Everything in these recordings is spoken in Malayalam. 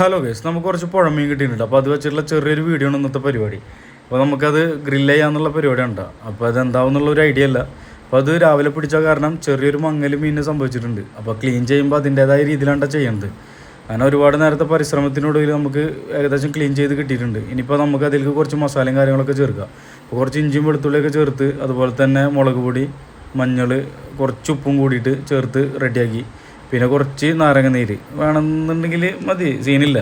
ഹലോ ഗേസ് നമുക്ക് കുറച്ച് പുഴമീൻ കിട്ടിയിട്ടുണ്ട്. അപ്പോൾ അത് വെച്ചിട്ടുള്ള ചെറിയൊരു വീഡിയോ ആണ് ഇന്നത്തെ പരിപാടി. അപ്പോൾ നമുക്കത് ഗ്രില്ല് ചെയ്യാന്നുള്ള പരിപാടി ഉണ്ട്. അപ്പോൾ അത് എന്താവുന്നുള്ള ഒരു ഐഡിയ അല്ല. അപ്പോൾ അത് രാവിലെ പിടിച്ച കാരണം ചെറിയൊരു മങ്ങൽ മീനിന് സംഭവിച്ചിട്ടുണ്ട്. അപ്പോൾ ക്ലീൻ ചെയ്യുമ്പോൾ അതിന്റേതായ രീതിയിലാണ് ചെയ്യുന്നത് അങ്ങനെ ഒരുപാട് നേരത്തെ പരിശ്രമത്തിനൊടുവിൽ നമുക്ക് ഏകദേശം ക്ലീൻ ചെയ്ത് കിട്ടിയിട്ടുണ്ട്. ഇനിയിപ്പോൾ നമുക്ക് അതിലേക്ക് കുറച്ച് മസാലയും കാര്യങ്ങളൊക്കെ ചേർക്കുക അപ്പോൾ കുറച്ച് ഇഞ്ചിയും വെളുത്തുള്ളിയൊക്കെ ചേർത്ത് അതുപോലെ തന്നെ മുളക് പൊടി മഞ്ഞൾ കുറച്ച് ഉപ്പും കൂടിയിട്ട് ചേർത്ത് റെഡിയാക്കി പിന്നെ കുറച്ച് നാരങ്ങ നീര് വേണമെന്നുണ്ടെങ്കിൽ മതി സീനില്ല.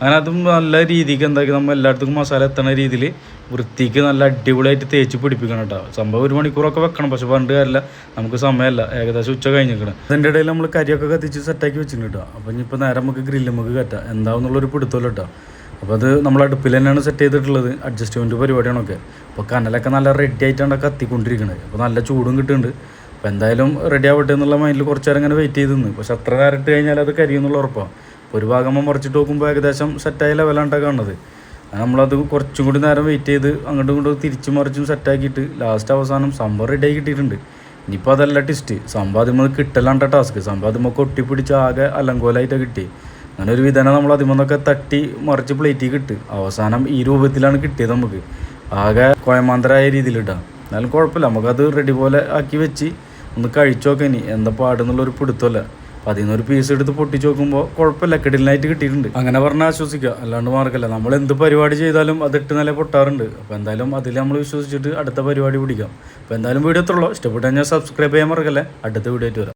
അങ്ങനെ അതും നല്ല രീതിക്ക് എന്താക്കി നമ്മൾ എല്ലായിടത്തും മസാല എത്തണ രീതിയിൽ വൃത്തിക്ക് നല്ല അടിപൊളിയായിട്ട് തേച്ച് പിടിപ്പിക്കണം കേട്ടോ. സംഭവം ഒരു മണിക്കൂറൊക്കെ വെക്കണം പക്ഷെ പണ്ട് കാര്യമില്ല നമുക്ക് സമയമല്ല ഏകദേശം ഉച്ച കഴിഞ്ഞിരിക്കണം. അതിന്റെ ഇടയിൽ നമ്മൾ കരിയൊക്കെ കത്തിച്ച് സെറ്റാക്കി വെച്ചിട്ടുണ്ട് കേട്ടോ. അപ്പോൾ ഇനിയിപ്പോൾ നേരെ നമുക്ക് ഗ്രില്ല് നമുക്ക് കയറ്റാം. എന്താവുന്നുള്ളൊരു പിടുത്തമല്ലോ കേട്ടോ. അപ്പോൾ അത് നമ്മൾ അടുപ്പിൽ തന്നെയാണ് സെറ്റ് ചെയ്തിട്ടുള്ളത് അഡ്ജസ്റ്റ്മെന്റ് പരിപാടിയാണൊക്കെ. അപ്പോൾ കനലൊക്കെ നല്ല റെഡി ആയിട്ടാണ് കത്തിക്കൊണ്ടിരിക്കുന്നത് അപ്പോൾ നല്ല ചൂടും കിട്ടുന്നുണ്ട്. അപ്പോൾ എന്തായാലും റെഡി ആവട്ടെ എന്നുള്ള മൈൻഡിൽ കുറച്ച് നേരം ഇങ്ങനെ വെയിറ്റ് ചെയ്ത് നിന്ന് പക്ഷെ അത്ര നേരം ഇട്ട് കഴിഞ്ഞാൽ അത് കരിയെന്നുള്ള ഉറപ്പാണ് ഒരു ഭാഗം മുറിച്ചിട്ട് നോക്കുമ്പോൾ ഏകദേശം സെറ്റായ ലെവലാണ് കാണുന്നത്. നമ്മളത് കുറച്ചും കൂടി നേരം വെയിറ്റ് ചെയ്ത് അങ്ങോട്ടും ഇങ്ങോട്ടും തിരിച്ചും മറിച്ചും സെറ്റാക്കിയിട്ട് ലാസ്റ്റ് അവസാനം സംഭവം റെഡി ആയി കിട്ടിയിട്ടുണ്ട്. ഇനിയിപ്പോൾ അതല്ല ടിസ്റ്റ് സമ്പാദ്യമത് കിട്ടലാണ്ട ടാസ്ക് സമ്പാദ്യമൊക്കെ കൊട്ടിപ്പിടിച്ച് ആകെ അലങ്കോലായിട്ടാണ് കിട്ടി അങ്ങനെ ഒരു വിധന നമ്മൾ അതിമന്നൊക്കെ തട്ടി മറിച്ച് പ്ലേറ്റിൽ കിട്ടി. അവസാനം ഈ രൂപത്തിലാണ് കിട്ടിയത് നമുക്ക്. ആകെ കോയമാന്തരായ രീതിയിലിട്ടാണ് എന്നാലും കുഴപ്പമില്ല. നമുക്കത് റെഡി പോലെ ആക്കി വെച്ച് ഒന്ന് കഴിച്ചു നോക്കാം ഇനി. എന്താ പാടെന്നുള്ളൊരു പിടുത്തമല്ല. അപ്പം അതിൽ നിന്നൊരു പീസ് എടുത്ത് പൊട്ടിച്ച് നോക്കുമ്പോൾ കുഴപ്പമില്ല. കിടിലായിട്ട് കിട്ടിയിട്ടുണ്ട്. അങ്ങനെ പറഞ്ഞാൽ ആശ്വസിക്കുക. അല്ലാണ്ട് മാർക്കല്ല നമ്മൾ എന്ത് പരിപാടി ചെയ്താലും അത് ഇട്ട് നില പൊട്ടാറുണ്ട്. അപ്പോൾ എന്തായാലും അതിൽ നമ്മൾ വിശ്വസിച്ചിട്ട് അടുത്ത പരിപാടി പിടിക്കാം. അപ്പോൾ എന്തായാലും വീഡിയോ എത്തുള്ളൂ ഇഷ്ടപ്പെട്ടു കഴിഞ്ഞാൽ സബ്സ്ക്രൈബ് ചെയ്യാൻ മറക്കല്ലേ. അടുത്ത വീഡിയോ ആയിട്ട് വരാം.